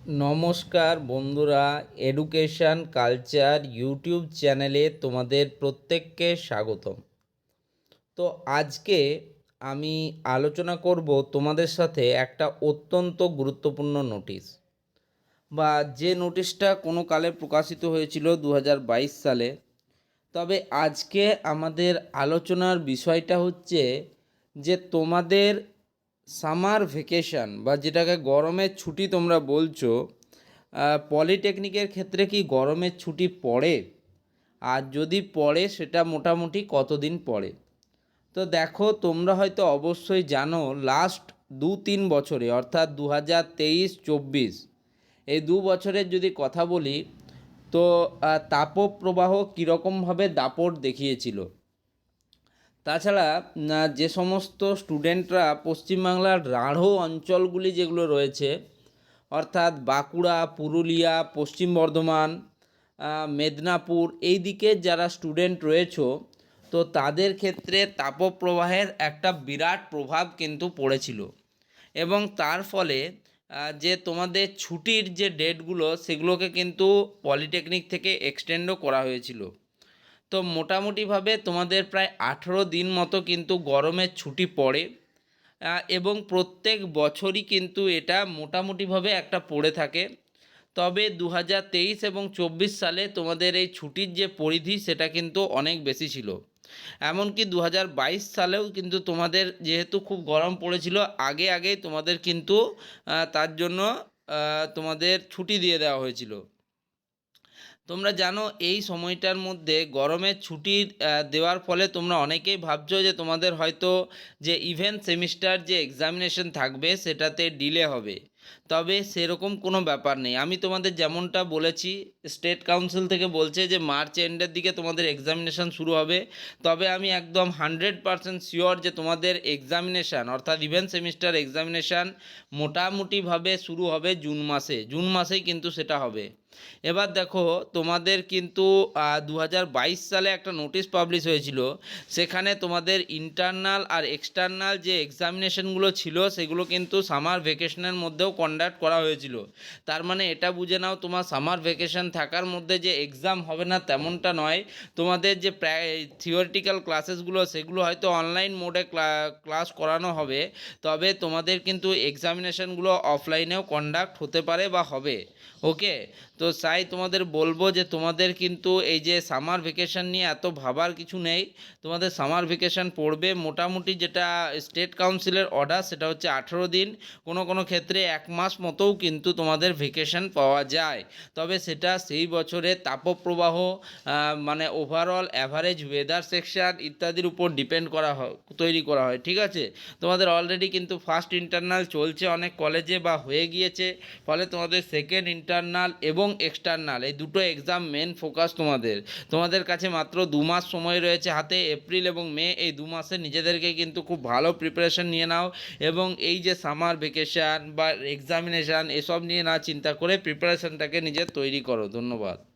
নমস্কার বন্ধুরা education culture YouTube চ্যানেলে তোমাদের প্রত্যেককে স্বাগতম। তো আজকে আমি আলোচনা করব তোমাদের সাথে একটা অত্যন্ত গুরুত্বপূর্ণ নোটিশ বা যে নোটিশটা কোনো কালে প্রকাশিত হয়েছিল দু হাজার বাইশ সালে, তবে আজকে আমাদের আলোচনার বিষয়টা হচ্ছে যে তোমাদের সামার ভেকেশন বা যেটাকে গরমের ছুটি তোমরা বলছো পলিটেকনিকের ক্ষেত্রে কি গরমের ছুটি পড়ে? আর যদি পড়ে, সেটা মোটামুটি কতদিন পড়ে? তো দেখো, তোমরা হয়তো অবশ্যই জানো লাস্ট দু তিন বছরে, অর্থাৎ দু হাজার তেইশ চব্বিশ এই দু বছরের যদি কথা বলি, তো তাপপ্রবাহ কীরকমভাবে দাপট দেখিয়েছিল? তাছাড়া যে সমস্ত স্টুডেন্টরা পশ্চিমবাংলার রাঢ় অঞ্চলগুলি যেগুলো রয়েছে, অর্থাৎ বাঁকুড়া, পুরুলিয়া, পশ্চিম বর্ধমান মেদিনীপুর, এই দিকে যারা স্টুডেন্ট রয়েছো, তো তাদের ক্ষেত্রে তাপপ্রবাহের একটা বিরাট প্রভাব কিন্তু পড়েছিল। এবং তার ফলে যে তোমাদের ছুটির যে ডেটগুলো, সেগুলোকে কিন্তু পলিটেকনিক থেকে এক্সটেন্ডও করা হয়েছিল। তো মোটামুটিভাবে তোমাদের প্রায় আঠেরো দিন মতো কিন্তু গরমের ছুটি পড়ে এবং প্রত্যেক বছরই কিন্তু এটা মোটামুটিভাবে একটা পড়ে থাকে। তবে দু তেইশ এবং চব্বিশ সালে তোমাদের এই ছুটির যে পরিধি সেটা কিন্তু অনেক বেশি ছিল। এমনকি দু বাইশ সালেও কিন্তু তোমাদের যেহেতু খুব গরম পড়েছিল, আগে আগেই তোমাদের কিন্তু তার জন্য তোমাদের ছুটি দিয়ে দেওয়া হয়েছিল। তোমরা জানো, এই সময়টার মধ্যে গরমের ছুটি দেওয়ার ফলে তোমরা অনেকেই ভাবছ যে তোমাদের হয়তো যে ইভেন্ট সেমিস্টার যে এক্সামিনেশন থাকবে সেটাতে ডিলে হবে। তবে সেরকম কোনো ব্যাপার নেই। আমি তোমাদের যেমনটা বলেছি স্টেট কাউন্সিল থেকে বলছে যে মার্চ এন্ডের দিকে তোমাদের এক্সামিনেশন শুরু হবে। তবে আমি একদম হান্ড্রেড পারসেন্ট শিওর যে তোমাদের এক্সামিনেশান অর্থাৎ ইভেন্ট সেমিস্টার এক্সামিনেশান মোটামুটিভাবে শুরু হবে জুন মাসে। জুন মাসেই কিন্তু সেটা হবে। এবার দেখো, তোমাদের কিন্তু দু হাজার বাইশ সালে একটা নোটিশ পাবলিশ হয়েছিল। সেখানে তোমাদের ইন্টারনাল আর এক্সটার্নাল যে এক্সামিনেশনগুলো ছিল, সেগুলো কিন্তু সামার ভেকেশনের মধ্যেও কন্ডাক্ট করা হয়েছিল। তার মানে এটা বুঝে নাও, তোমার সামার ভেকেশন থাকার মধ্যে যে এক্সাম হবে না তেমনটা নয়। তোমাদের যে থিওরিটিক্যাল ক্লাসেসগুলো সেগুলো হয়তো অনলাইন মোডে ক্লাস করানো হবে। তবে তোমাদের কিন্তু এক্সামিনেশনগুলো অফলাইনেও কন্ডাক্ট হতে পারে বা হবে। ওকে তো তাই তোমাদের বলব যে তোমাদের কিন্তু এই যে সামার ভেকেশন নিয়ে এত ভাবার কিছু নেই। তোমাদের সামার ভেকেশন পড়বে মোটামুটি যেটা স্টেট কাউন্সিলের অর্ডার সেটা হচ্ছে আঠেরো দিন। কোনো কোনো ক্ষেত্রে এক মাস মতোও কিন্তু তোমাদের ভেকেশন পাওয়া যায়। তবে সেটা সেই বছরে তাপপ্রবাহ মানে ওভারঅল অ্যাভারেজ ওয়েদার সেকশন ইত্যাদির উপর ডিপেন্ড করা হয়, তৈরি করা হয়, ঠিক আছে? তোমাদের অলরেডি কিন্তু ফার্স্ট ইন্টারনাল চলছে অনেক কলেজে বা হয়ে গিয়েছে। ফলে তোমাদের সেকেন্ড ইন্টারনাল এবং এক্সটার্নাল এই দুটো এক্সাম মেন ফোকাস তোমাদের। তোমাদের কাছে মাত্র দু মাস সময় রয়েছে হাতে এপ্রিল এবং মে এই দু মাসে নিজেদেরকে কিন্তু খুব ভালো প্রিপারেশন নিয়ে নাও এবং এই যে সামার ভেকেশান বা এক্সামিনেশান এসব নিয়ে না চিন্তা করে প্রিপারেশানটাকে নিজের তৈরি করো। ধন্যবাদ।